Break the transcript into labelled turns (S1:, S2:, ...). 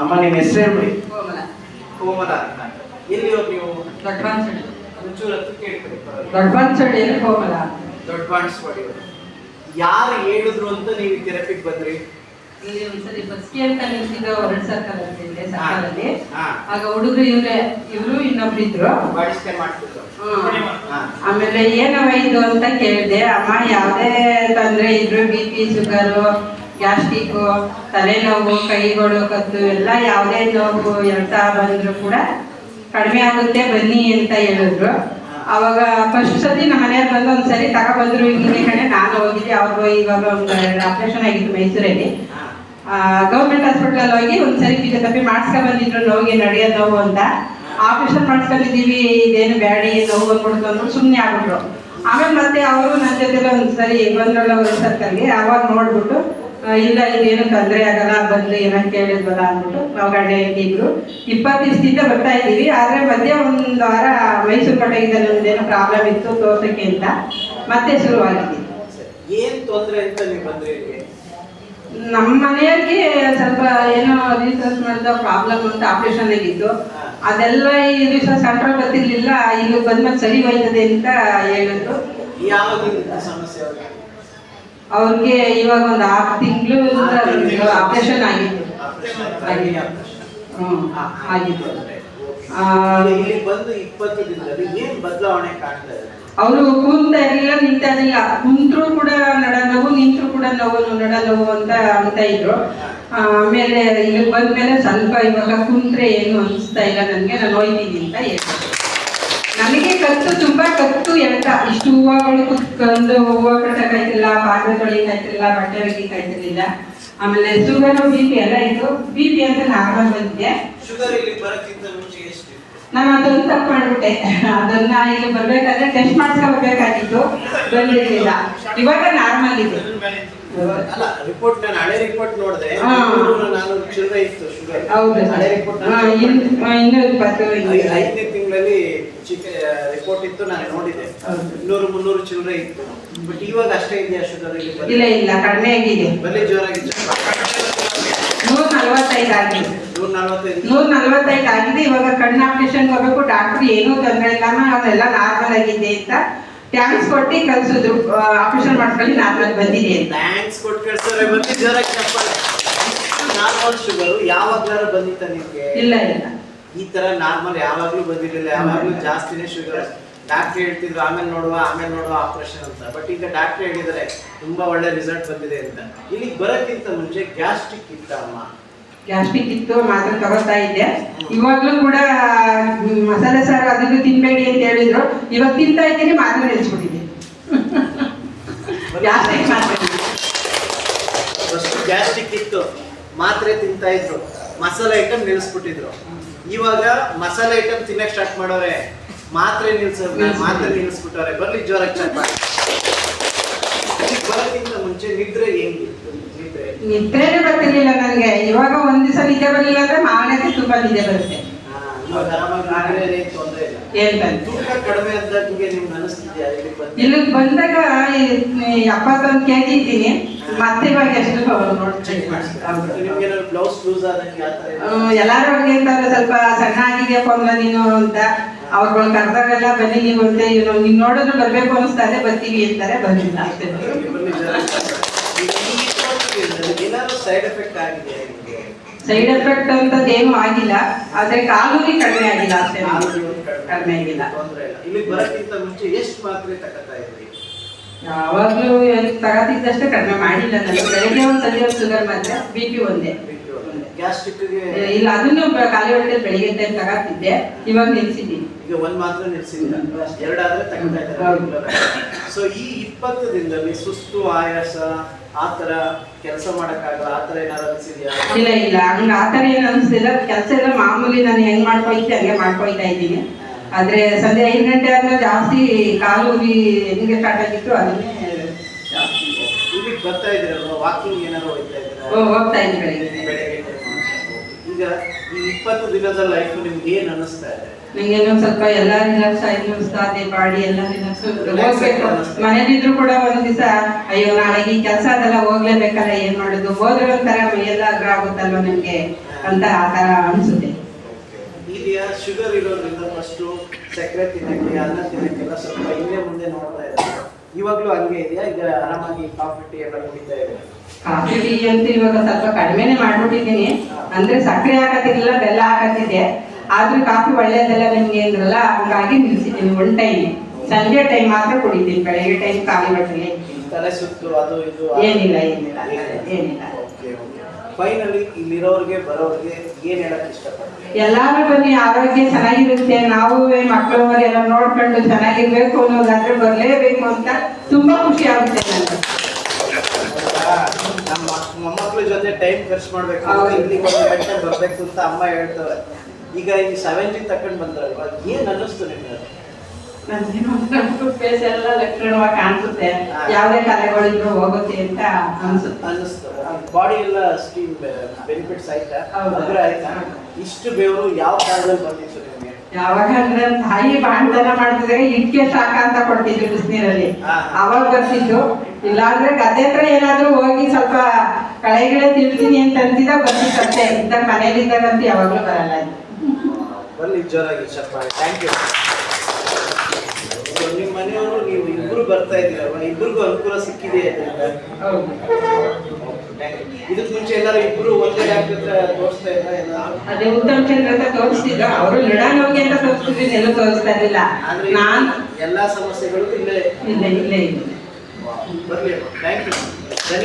S1: ಅಮ್ಮ ನಿಮ್ಮ ಹೆಸರು
S2: ಕೋಮಲ.
S1: ಕೋಮಲ ಅಂತ. ಎಲ್ಲಿ ಹೋಗಿ ನೀವು?
S2: ದೊಡ್ಡ ಬಾನ್ಸಡಿ
S1: ಒಂಚೂರು ಹತ್ತು ಕೇಳ್ಕೊಳ್ಳಿ ಪರವಾಗಿಲ್ಲ.
S2: ದೊಡ್ಡ ಬಾನ್ಸಡಿಯಲ್ಲಿ ಕೋಮಲ.
S1: ದೊಡ್ಡ ಬಾಂಡ್ಸ್ವಾಡಿ ಯಾರು ಹೇಳಿದ್ರು ಅಂತ ನೀವು ಥೆರಪಿಗೆ ಬಂದ್ರಿ?
S2: ಇಲ್ಲಿ ಒಂದ್ಸರಿ ಬಸ್ಗೆ ಅಂತ ನಿಂತಿದ್ರು ಹೊರಡ್ ಸರ್ಕಲ್ ಅಂತ ಇದೆ ಸರ್ಕಲಲ್ಲಿ.
S1: ಹಾ.
S2: ಆಗ ಹುಡುಗರು ಇವ್ರೆ ಇವ್ರು ಇನ್ನೊಬ್ರು ಇದ್ರು. ಆಮೇಲೆ ಏನವ ಇದು ಅಂತ ಕೇಳಿದೆ ಅಮ್ಮ ಯಾವ್ದೇ ತೊಂದರೆ ಇದ್ರು ಬಿ ಪಿ ಶುಗರು ಗ್ಯಾಸ್ಟ್ರಿಕ್ ತಲೆನೋವು, ಕೈಗಳು, ಕತ್ತು, ಎಲ್ಲ ಯಾವುದೇ ನೋವು ಹೇಳ್ತಾ ಬಂದರೂ ಕೂಡ ಕಡಿಮೆ ಆಗುತ್ತೆ, ಬನ್ನಿ ಅಂತ ಹೇಳಿದ್ರು. ಅವಾಗ ಫಸ್ಟ್ ಸತಿ ನಮ್ಮ ಮನೆಯವ್ರು ಬಂದು ಒಂದ್ಸರಿ ತಗೊಬಂದ್ರು, ಹಿಂಗೆ ಕಡೆ ನಾನು ಹೋಗಿದ್ದೆ, ಅವ್ರು ಇವಾಗ ಒಂದು ಆಪ್ರೇಷನ್ ಆಗಿತ್ತು ಮೈಸೂರಲ್ಲಿ. ಗೌರ್ಮೆಂಟ್ ಹಾಸ್ಪಿಟ್ಲಲ್ಲಿ ಹೋಗಿ ಒಂದ್ಸರಿ ಫಿಸಿಯೋಥೆರಪಿ ಮಾಡಿಸ್ಕೊಂಡ್ ಬಂದಿದ್ರು ನೋವಿಗೆ ನಡೆಯೋದು ನೋವು ಅಂತ. ಆಪರೇಷನ್ ಮಾಡಿಸ್ಕೊಂಡಿದ್ದೀವಿ, ಇದೇನು ಬ್ಯಾಡಿ, ನೋವು ಬಂದ್ಬಿಡ್ತು ಅಂದ್ಬಿಟ್ಟು ಸುಮ್ಮನೆ ಆಗ್ಬಿಟ್ರು. ಆಮೇಲೆ ಮತ್ತೆ ಅವರು ನನ್ನ ಜೊತೆಲೆ ಒಂದ್ಸರಿ ಬಂದ್ರಲ್ಲ, ಒಂದು ಸರ್ಕಲ್ಗೆ ಅವಾಗ ನೋಡ್ಬಿಟ್ಟು ಇಲ್ಲ ಇದೇನು ತೊಂದರೆ ಆಗಲ್ಲ ಬಂದು ಏನೋ ಕೇಳಿದ್ವಲ್ಲ ಅಂದ್ಬಿಟ್ಟು ನಾವು ಗಂಡ ಇಪ್ಪತ್ತು ದಿವಸದಿಂದ ಬರ್ತಾ ಇದ್ದೀವಿ ಆದ್ರೆ ಮಧ್ಯೆ ಒಂದು ವಾರ ಮೈಸೂರು ಕಡೆಯಿಂದ ನಮ್ದೇನೋ ಪ್ರಾಬ್ಲಮ್ ಇತ್ತು ತೋರ್ಸಕ್ಕೆ ಅಂತ. ಮತ್ತೆ
S1: ಶುರುವಾಗಿದೆ. ಏನ್ ತೊಂದರೆ ಅಂತ ನೀವು ಬಂದ್ರಿ
S2: ನಮ್ಮ ಮನೆಯಲ್ಲಿ ಸ್ವಲ್ಪ ಏನೋ ರಿಸರ್ಚ್ ಮಾಡಿದ ಪ್ರಾಬ್ಲಮ್ ಅಂತ ಆಪರೇಷನ್ ಆಗಿತ್ತು. ಅದೆಲ್ಲ ಈ ರಿಸರ್ಚ್ ಕಂಟ್ರೋಲ್ ಗೊತ್ತಿರ್ಲಿಲ್ಲ ಈಗ ಬಂದ್ಮೇಲೆ ಸರಿ ಹೋಯ್ತದೆ ಅಂತ ಹೇಳಿದ್ರು.
S1: ಯಾವ ಸಮಸ್ಯೆ ಅವ್ರಿಗೆ
S2: ಇವಾಗ ಒಂದು ಆರು ತಿಂಗಳು ಆಪರೇಷನ್ ಆಗಿತ್ತು. ಹ್ಮ್ ಆಗಿತ್ತು. ಅವರು ಕುಂತ ಇರಲಿಲ್ಲ ನಿಂತಾ ಇರಲಿಲ್ಲ. ಕುಂತ್ರು ಕೂಡ ನಡ ನೋವು ನಿಂತರೂ ಕೂಡ ನೋವು ನಡ ನೋವು ಅಂತ ಅಂತ ಇದ್ರು. ಆಮೇಲೆ ಇಲ್ಲಿ ಬಂದ್ಮೇಲೆ ಸ್ವಲ್ಪ ಇವಾಗ ಕುಂತ್ರೆ ಏನು ಅನಿಸ್ತಾ ಇಲ್ಲ ನನಗೆ ನಾನು ಹೋಯ್ತೀನಿ ಅಂತ ಹೇಳ್ತಾರೆ. ನನಗೆ ಕತ್ತು ತುಂಬಾ ಕತ್ತು ಎಂತ? ಇಷ್ಟು ಹೂವಗಳು ಕುತ್ಕೊಂಡು ಹೂವು ಕಟ್ಟಕ್ಕಾಯ್ತಿಲ್ಲ ಪಾತ್ರೆ ತೊಳಿಕಾಯ್ತಿಲ್ಲ ಬಟ್ಟೆ ಒಗಿಕಾಯ್ತಿರ್ಲಿಲ್ಲ ಆಮೇಲೆ ಶುಗರ್ ಬಿ ಪಿ ಎಲ್ಲ ಇತ್ತು. ಬಿ ಪಿ ಅಂತ ನಾರ್ಮಲ್ ಬಂದಿದೆ. ನಾನು ಅದೊಂದು ತಪ್ಪು ಮಾಡ್ಬಿಟ್ಟೆ. ಅದನ್ನ ಇಲ್ಲಿ ಬರ್ಬೇಕಾದ್ರೆ ಟೆಸ್ಟ್ ಮಾಡಿಸ್ಕೋಬೇಕಾಗಿತ್ತು ಬಂದಿರ್ಲಿಲ್ಲ. ಇವಾಗ ನಾರ್ಮಲ್ ಇದೆ.
S1: ಅಲ್ಲ ರಿಪೋರ್ಟ್ ನಾನು ಹಳೆ ರಿಪೋರ್ಟ್ ನೋಡಿದೆ.
S2: ಹಾ.
S1: ನಾನು ಚಿಲ್ಲರೆ ಇತ್ತು ಶುಗರ್
S2: ಹೌದು.
S1: ಹಳೆ ರಿಪೋರ್ಟ್
S2: ಇನ್ನೂ ಇಪ್ಪತ್ತು.
S1: ಐದನೇ ತಿಂಗಳಲ್ಲಿ ಚಿಕ್ಕ ರಿಪೋರ್ಟ್ ಇತ್ತು ನಾನು ನೋಡಿದೆ. ಇನ್ನೂರು ಮುನ್ನೂರು ಚಿಲ್ಲರೆ ಇತ್ತು. ಬಟ್ ಇವಾಗ ಅಷ್ಟೇ ಇದೆ ಶುಗರ್ ಇಲ್ಲಿ
S2: ಇಲ್ಲ ಕಡಿಮೆ ಆಗಿದೆ.
S1: ಬನ್ನಿ ಜೋರಾಗಿ
S2: ನೂರ ನಲ್ವತ್ತೈದು ಆಗಿದೆ.
S1: ನೂರ ನಲ್ವತ್ತೈದು
S2: ನೂರ ನಲ್ವತ್ತೈದು ಆಗಿದೆ. ಇವಾಗ ಕಣ್ಣು ಆಪರೇಷನ್ ಹೋಗಬೇಕು. ಡಾಕ್ಟರ್ ಏನೂ ತೊಂದರೆ ಇಲ್ಲ ಅದೆಲ್ಲ ನಾರ್ಮಲ್ ಆಗಿದೆ ಅಂತ. ಥ್ಯಾಂಕ್ಸ್ ಕೊಟ್ಟು ಕಳ್ಸಿದ್ರು. ಆಪರೇಷನ್ ಮಾಡ್ಕೊಳ್ಳಿ ನಾರ್ಮಲ್ ಬಂದಿದೆ ಅಂತ.
S1: ಥ್ಯಾಂಕ್ಸ್ ಕೊಟ್ಟು ಕಳ್ಸಿದ್ರೆ ಜೋರಾಗಿ ನಾರ್ಮಲ್ ಶುಗರ್ ಯಾವಾಗ್ಲಾರು ಬಂದಿತ್ತ ನಿಮ್ಗೆ?
S2: ಇಲ್ಲ ಇಲ್ಲ.
S1: ಈ ತರ ನಾರ್ಮಲ್ ಯಾವಾಗ್ಲೂ ಬಂದಿರಲಿಲ್ಲ ಯಾವಾಗ್ಲೂ ಜಾಸ್ತಿನೇ ಶುಗರ್. ಡಾಕ್ಟರ್ ಹೇಳ್ತಿದ್ರು ಆಮೇಲೆ ನೋಡುವ ಆಮೇಲೆ ನೋಡುವ ಆಪರೇಷನ್ ಅಂತ. ಬಟ್ ಈಗ ಡಾಕ್ಟರ್ ಹೇಳಿದ್ದಾರೆ ತುಂಬಾ ಒಳ್ಳೆ ರಿಸಲ್ಟ್ ಬಂದಿದೆ ಅಂತ. ಇಲ್ಲಿಗೆ ಬರೋಕ್ಕಿಂತ ಮುಂಚೆ ಗ್ಯಾಸ್ಟ್ರಿಕ್ ಇತ್ತ ಅಮ್ಮ?
S2: ಗ್ಯಾಸ್ಟ್ರಿಕ್ ಇತ್ತು ಮಾತ್ರ ತಗೋತಾ ಇದ್ದೆ. ಇವಾಗ್ಲೂ ಕೂಡ ಮಸಾಲೆ ಸಾರು ಅದನ್ನು ತಿನ್ಬೇಡಿ ಅಂತ ಹೇಳಿದ್ರು. ಇವಾಗ ತಿಂತಾ ಇದ್ದೀನಿ ಮಾತ್ರ ಗ್ಯಾಸ್ಟ್ರಿಕ್
S1: ಫಸ್ಟ್ ಗ್ಯಾಸ್ಟ್ರಿಕ್ ಇತ್ತು ಮಾತ್ರೆ ತಿಂತಾ ಇದ್ರು. ಮಸಾಲೆ ಐಟಮ್ ನಿಲ್ಲಿಸ್ಬಿಟ್ಟಿದ್ರು ಇವಾಗ ಮಸಾಲೆ ಐಟಮ್ ತಿನ್ನಕ್ ಸ್ಟಾರ್ಟ್ ಮಾಡೋರೆ. ಮಾತ್ರೆ ನಿಲ್ಸ ಮಾತ್ರೆ ನಿಲ್ಸ್ಬಿಟ್ಟವ್ರೆ. ಬರ್ಲಿ ಜೋರಾಗಿ ಇಲ್ಲಿಗ್ ಬರೋಕ್ಕಿಂತ ಮುಂಚೆ ನಿದ್ರೆ ಹೆಂಗಿತ್ತು ನಿದ್ರೆ?
S2: ನಿದ್ರೆನೇ ಬರ್ತಿರ್ಲಿಲ್ಲ ನನಗೆ ಇವಾಗ ಒಂದ್ ದಿವಸ ನಿದ್ದೆ ಬರಲಿಲ್ಲ ಅಂದ್ರೆ ಮಾರನೇ ತುಂಬಾ ನಿದ್ದೆ ಬರುತ್ತೆ. ಇಲ್ಲಿಗೆ ಬಂದಾಗ ಅಪ್ಪ ಕೆ ಜಿ ಇದ್ದೀನಿ ಮತ್ತೆ ಇವಾಗ ಎಷ್ಟು ಎಲ್ಲಾರು ಅವ್ರಿಗೆ ಅಂತಾರೆ ಸ್ವಲ್ಪ ಸಣ್ಣ ಆಗಿದೆ ಕೊಂದ ನೀನು ಅಂತ. ಅವ್ರುಗಳು ಕರೆದಾಗೆಲ್ಲ ಬನ್ನಿ ನೀವು ಅಂತ ಇವ್ರು. ನೀನ್ ನೋಡಿದ್ರು ಬರ್ಬೇಕು ಅನಿಸ್ತಾರೆ ಬರ್ತೀವಿ ಅಂತಾರೆ. ಬಂದಿಲ್ಲ. ಅಷ್ಟೇ
S1: ಸೈಡ್ ಎಫೆಕ್ಟ್ ಆಗಿದೆ ನಿಮ್ಗೆ?
S2: ಸೈಡ್ ಎಫೆಕ್ಟ್ ಅಂತದ್ದು ಏನು ಆಗಿಲ್ಲ ಆದ್ರೆ ಕಾಲೂರಿ ಕಡಿಮೆ ಆಗಿಲ್ಲ ಅಷ್ಟೇ ಕಡಿಮೆ ಆಗಿಲ್ಲ.
S1: ತೊಂದ್ರೆ ಇಲ್ಲ. ಇಲ್ಲಿ ಬರೋಕ್ಕಿಂತ ಮುಂಚೆ ಎಷ್ಟು ಮಾತ್ರೆ ತಗೋತಾ ಇದ್ರಿ?
S2: ಯಾವಾಗ್ಲೂ ತಗೋತಿದ್ದಷ್ಟೇ ಕಡಿಮೆ ಮಾಡಿಲ್ಲ ನಾನು. ಬೆಳಗ್ಗೆ ಒಂದು ಸಲ ಶುಗರ್ ಮಾತ್ರ ಬಿ ಪಿ ಒಂದೇ.
S1: ಗ್ಯಾಸ್ಟ್ರಿಕ್ಗೆ
S2: ಇಲ್ಲ ಅದನ್ನು ಖಾಲಿ ಹೊಟ್ಟೆ ಬೆಳಿಗ್ಗೆ ಟೈಮ್ ತಗೋತಿದ್ದೆ ಇವಾಗ ನಿಲ್ಸಿದ್ದೀನಿ
S1: ಈಗ ಒಂದ್ ಮಾತ್ರ ನಿಲ್ಸಿದ್ದೀನಿ ಎರಡಾದ್ರೆ ತಗೋತಾ. ಇದ್ದಾರೆ ಸೊ ಈ ಇಪ್ಪತ್ತು ದಿನದಲ್ಲಿ ಸುಸ್ತು ಆಯಾಸ ಆ ತರ ಕೆಲಸ ಮಾಡಕ್ಕಾಗಲ್ಲ? ಆ ಥರ ಏನಾದ್ರು ಅನ್ಸಿದ್ಯಾ?
S2: ಇಲ್ಲ ಇಲ್ಲ. ಹಂಗ ಆತರ ಏನು ಅನ್ಸಿಲ್ಲ. ಕೆಲಸ ಎಲ್ಲ ಮಾಮೂಲಿ ನಾನು ಹೆಂಗ್ ಮಾಡ್ಕೊಯ್ತೆ ಹಂಗೆ ಮಾಡ್ಕೊಯ್ತಾ ಇದ್ದೀನಿ. ಆದ್ರೆ ಸಂಜೆ ಐದು ಗಂಟೆ ಆದ್ರೆ ಜಾಸ್ತಿ ಕಾಲು ಹೋಗಿ ಹೆಂಗೆ ಸ್ಟಾರ್ಟ್ ಆಗಿತ್ತು ಅದನ್ನೇ ಜಾಸ್ತಿ.
S1: ಬರ್ತಾ ಇದ್ದೀರಲ್ವಾ? ವಾಕಿಂಗ್ ಏನಾದ್ರು ಹೋಗ್ತಾ ಇದ್ದೀರಾ?
S2: ಹೋಗ್ತಾ ಇದ್ದೀನಿ ಬೆಳಗ್ಗೆ.
S1: ಈಗ ಈ ಇಪ್ಪತ್ತು ದಿನದ ಲೈಫ್ ನಿಮ್ಗೆ ಏನ್ ಅನಿಸ್ತಾ ಇದೆ?
S2: ನಂಗೆ ಇನ್ನೊಂದ್ ಸ್ವಲ್ಪ ಎಲ್ಲ ರಿಲ್ಯಾಕ್ಸ್ ಆಗಿ ಬಾಡಿ ಎಲ್ಲ ರಿಲ್ಯಾಕ್ಸ್
S1: Relax
S2: ಹೋಗ್ಬೇಕು.
S1: ಆಗಿ
S2: ಮನೇಲಿದ್ರು ಕೂಡ ಒಂದ್ ದಿವಸ ಅಯ್ಯೋ ನಾಳೆಗೆ ಈ ಕೆಲಸ ಅದೆಲ್ಲ ಹೋಗ್ಲೇಬೇಕಲ್ಲ ಏನ್ ಮಾಡೋದು? ಹೋದ್ರೆ ಒಂಥರ ಮೈಯೆಲ್ಲ ಅಗ್ರ ಆಗುತ್ತಲ್ವ ನಿಮ್ಗೆ ಅಂತ ಆ ಥರ ಅನ್ಸುತ್ತೆ.
S1: ಇದೆಯಾ ಶುಗರ್ ಇರೋದ್ರಿಂದ ಫಸ್ಟ್ ಸಕ್ಕರೆ ತಿನ್ನಕ್ಕೆ ಅನ್ನ ತಿನ್ನಕ್ಕೆಲ್ಲ ಸ್ವಲ್ಪ ಹಿಂದೆ ಮುಂದೆ ನೋಡ್ತಾ ಇದ್ದಾರೆ. ಇವಾಗ್ಲೂ ಹಂಗೆ ಇದೆಯಾ? ಈಗ ಆರಾಮಾಗಿ ಕಾಫಿ ಟೀ ಎಲ್ಲ ಕುಡಿತಾ ಇದೆ
S2: ಕಾಫಿ ಟೀ ಅಂತ ಇವಾಗ ಸ್ವಲ್ಪ ಕಡಿಮೆನೆ ಮಾಡ್ಬಿಟ್ಟಿದ್ದೀನಿ. ಅಂದ್ರೆ ಸಕ್ಕರೆ ಹಾಕತ್ತಿರ್ಲಿಲ್ಲ ಬೆಲ್ಲ ಹಾಕತ್ತಿದ್ದೆ. ಆದ್ರೂ ಕಾಫಿ ಒಳ್ಳೇದೆಲ್ಲ ನಿಮ್ಗೆ ಅಂದ್ರಲ್ಲ ಹಂಗಾಗಿ ನಿಲ್ಸಿದ್ದೀನಿ ಒನ್ ಟೈಮ್ ಸಂಜೆ ಟೈಮ್ ಮಾತ್ರ ಕುಡಿತೀನಿ ಬೆಳಗ್ಗೆ ಟೈಮ್ ಖಾಲಿ ಹೊಟ್ಟೆಗೆ
S1: ತಲೆ ಸುತ್ತು ಅದು ಇದು
S2: ಏನಿಲ್ಲ ಏನಿಲ್ಲ ಏನಿಲ್ಲ.
S1: ಫೈನಲಿ ಇಲ್ಲಿರೋರಿಗೆ ಬರೋರಿಗೆ ಏನ್ ಹೇಳಕ್ ಇಷ್ಟಪಡ್ತೀನಿ
S2: ಎಲ್ಲಾರು ಬನ್ನಿ ಆರೋಗ್ಯ ಚೆನ್ನಾಗಿರುತ್ತೆ. ನಾವು ಮಕ್ಕಳವರೆಲ್ಲ ನೋಡ್ಕೊಂಡು ಚೆನ್ನಾಗಿರ್ಬೇಕು ಅನ್ನೋದಾದ್ರೆ ಬರ್ಲೇಬೇಕು ಅಂತ ತುಂಬಾ ಖುಷಿ ಆಗುತ್ತೆ ನನಗೆ
S1: ಟೈಮ್ ಖರ್ಚು ಮಾಡ್ಬೇಕು ಇಲ್ಲಿ ಒಂದು ಗಂಟೆ ಬರ್ಬೇಕು ಅಂತ ಅಮ್ಮ ಹೇಳ್ತಾರೆ ಈಗ ಈ ಸೆವೆನ್ ಜಿ ತಕೊಂಡ್ ಬಂದ್ರಲ್ವಾ? ಏನ್ ಅನ್ನಿಸ್ತು ನಿಮ್ಗೆ
S2: ಫೇಸ್ ಎಲ್ಲ ಲಕ್ಷಣವಾಗಿ ಕಾಣಿಸುತ್ತೆ. ಯಾವುದೇ ಕಲೆಗಳಿದ್ರು ಹೋಗುತ್ತೆ ಅಂತ ಅನ್ಸುತ್ತೆ.
S1: ಅನ್ನಿಸ್ತು. ಬಾಡಿ ಎಲ್ಲ ಸ್ಕೀಮ್ ಬೆನಿಫಿಟ್ಸ್ ಆಯ್ತಾ. ಅಂದ್ರೆ ಆಯ್ತಾ? ಇಷ್ಟು ಬೇವರು ಯಾವ ಕಾಲದಲ್ಲಿ ಬಂದಿತ್ತು ನಿಮ್ಗೆ?
S2: ಯಾವಾಗ ಅಂದ್ರೆ ತಾಯಿ ಬಾಣತನ ಮಾಡ್ತಿದ್ರೆ ಇಟ್ಕೆ ಸಾಕ ಅಂತ ಕೊಡ್ತಿದ್ರು ಬಿಸಿನೀರಲ್ಲಿ. ಅವಾಗ ಬರ್ತಿದ್ದು ಇಲ್ಲಾಂದ್ರೆ ಗದ್ದೆ ಹತ್ರ ಏನಾದ್ರೂ ಹೋಗಿ ಸ್ವಲ್ಪ ಕಳೆಗಳೇ ತಿಳ್ತೀನಿ ಅಂತ ಅಂತಿದ್ದ ಬರ್ತಿತ್ತು ಅಷ್ಟೇ. ಕಾಯಿಲ್ಲ ಅಂತ ಯಾವಾಗ್ಲೂ ಬರಲ್ಲ ಇದು.
S1: ಬರ್ಲಿ ಜೋರಾಗಿ ಚಪ್ಪಾಳೆ ಥ್ಯಾಂಕ್ ಯು ನಿಮ್ಮ ಮನೆಯವರು ನೀವು ಇಬ್ರು ಬರ್ತಾ ಇದ್ದೀರಲ್ವ? ಇಬ್ಬರಿಗೂ ಅನುಕೂಲ ಸಿಕ್ಕಿದೆ ಇದರಿಂದ
S2: ಹೌದು.
S1: ಇದಕ್ ಮುಂಚೆ ಎಲ್ಲರೂ ಇಬ್ರು ಒಂದೇ ಡಾಕ್ಟರ್ ಹತ್ರ ತೋರಿಸ್ತಾ ಇಲ್ಲ
S2: ಅದೇ ಉತ್ತಮ ಚಂದ್ರ ಅಂತ ತೋರಿಸ್ತಿದ್ರು ಅವರು ನಡಾನೋಗಿ ಅಂತ ತೋರಿಸ್ತಿದ್ರು ಎಲ್ಲೂ ತೋರಿಸ್ತಾ ಇರಲಿಲ್ಲ.
S1: ಆದ್ರೆ
S2: ನಾನ್
S1: ಎಲ್ಲಾ ಸಮಸ್ಯೆಗಳು ಇಲ್ಲೇ.
S2: ಇಲ್ಲೇ ಇಲ್ಲೇ ಇಲ್ಲ
S1: ಬರ್ಲಿ ಥ್ಯಾಂಕ್ ಯು